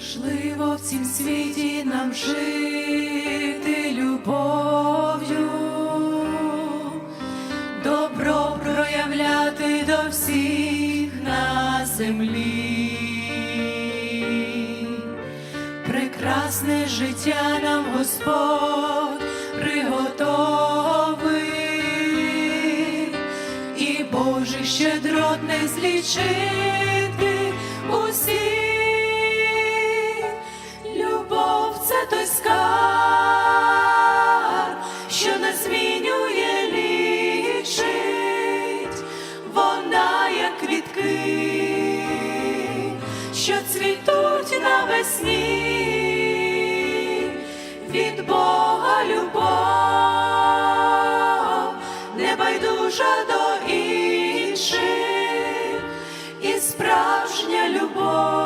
Важливо в цім світі нам жити любов'ю, добро проявляти до всіх на землі. Прекрасне життя нам Господь приготовив, і Божий щедрот не злічити той скарб, що не змінює лічить, вона як квітки, що цвітуть навесні, від Бога любов, небайдужа до інших, і справжня любов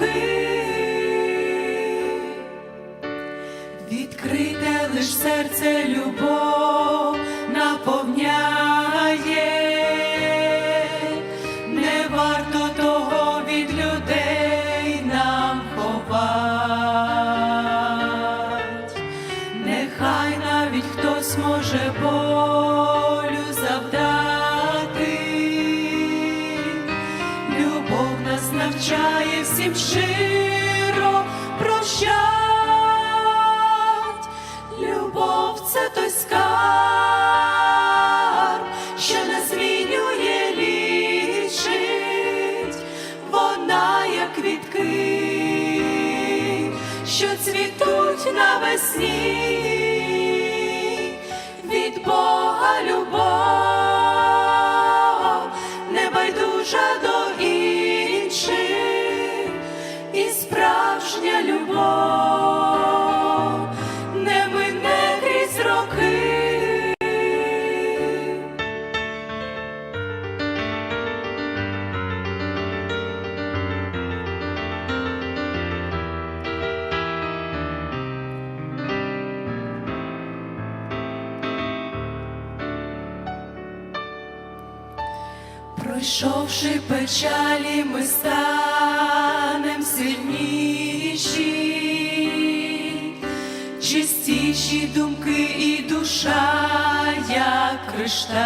роки. Відкрите лиш серце любов наповняє, не варто того від людей нам ховать, нехай навіть хтось може болю навчає всім щиро прощать. Любов це той скарб, що не змінює лічить, вона як квітки, що цвітуть навесні, від Бога любов, Пройшовши печалі, ми станем сильніші, чистіші думки і душа, як кришталь.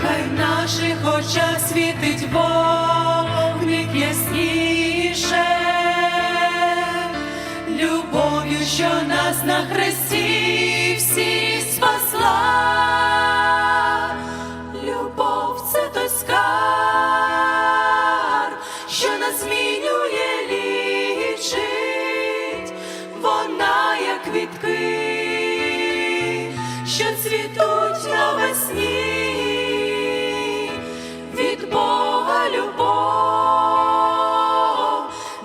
Хай в наших очах світить вогник ясніше, любов'ю, що нас на як що цвітуть навесні, від Бога любов,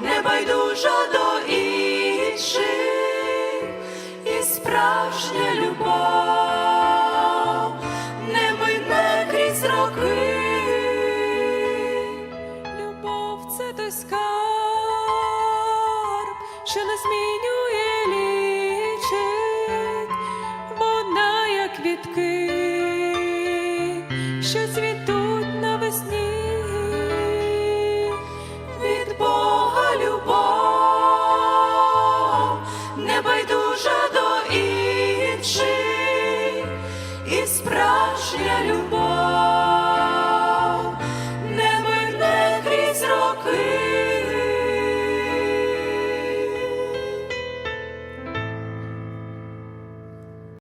небайдужа до інших, і справжня любов не мине крізь роки. Любов це той що не змінює. цвітуть навесні, від Бога любов, небайдужа до інших і справжня любов.